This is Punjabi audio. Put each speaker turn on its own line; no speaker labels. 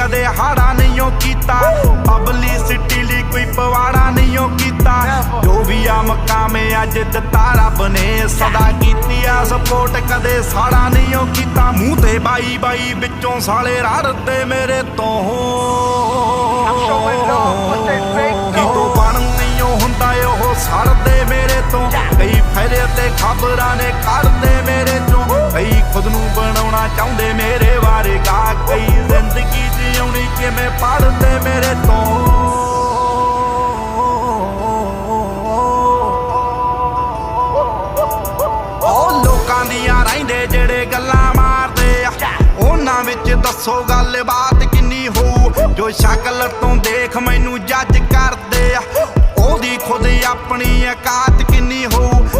ਕਦੇ ਹਾੜਾ ਨਹੀਂ ਓ ਕੀਤਾ। ਪਬਲਿਸਿਟੀ ਲਈ ਕੋਈ ਪਵਾੜਾ ਨਹੀਂ ਓ ਕੀਤਾ। ਜੋ ਵੀ ਆ ਮਕਾਮੇ ਅੱਜ ਦਿੱਤਾ ਰੱਬ ਨੇ ਸਦਾ ਕੀਤੀ ਆ। ਸਪੋਰਟ ਕਦੇ ਸਾੜਾ ਨਹੀਂ ਓ ਕੀਤਾ। ਮੂੰਹ ਤੇ ਬਾਈ ਬਾਈ ਵਿੱਚੋਂ ਸਾਲੇ ਰੜਦੇ ਮੇਰੇ ਤੋਂ।
showing
ਬਣ ਨਹੀਂ ਓ ਹੁੰਦਾ ਉਹ ਸੜਦੇ ਮੇਰੇ ਤੋਂ। ਕਈ ਫਾਇਦੇ ਤੇ ਖਬਰਾਂ ਨੇ ਕਰਦੇ ਮੇਰੇ ਚੋਂ। ਕਈ ਖੁਦ ਨੂੰ ਬਣਾਉਣਾ ਚਾਹੁੰਦੇ ਮੇਰੇ ਲੋਕਾਂ ਦੀਆਂ ਰਹਿੰਦੇ ਜਿਹੜੇ ਗੱਲਾਂ ਮਾਰਦੇ ਆ। ਉਹਨਾਂ ਵਿੱਚ ਦੱਸੋ ਗੱਲਬਾਤ ਕਿੰਨੀ ਹੋਊ। ਜੋ ਸ਼ਕਲ ਤੋਂ ਦੇਖ ਮੈਨੂੰ ਜੱਜ ਕਰਦੇ ਆ। ਉਹਦੀ ਖੁਦ ਆਪਣੀ ਔਕਾਤ ਕਿੰਨੀ ਹੋਊ।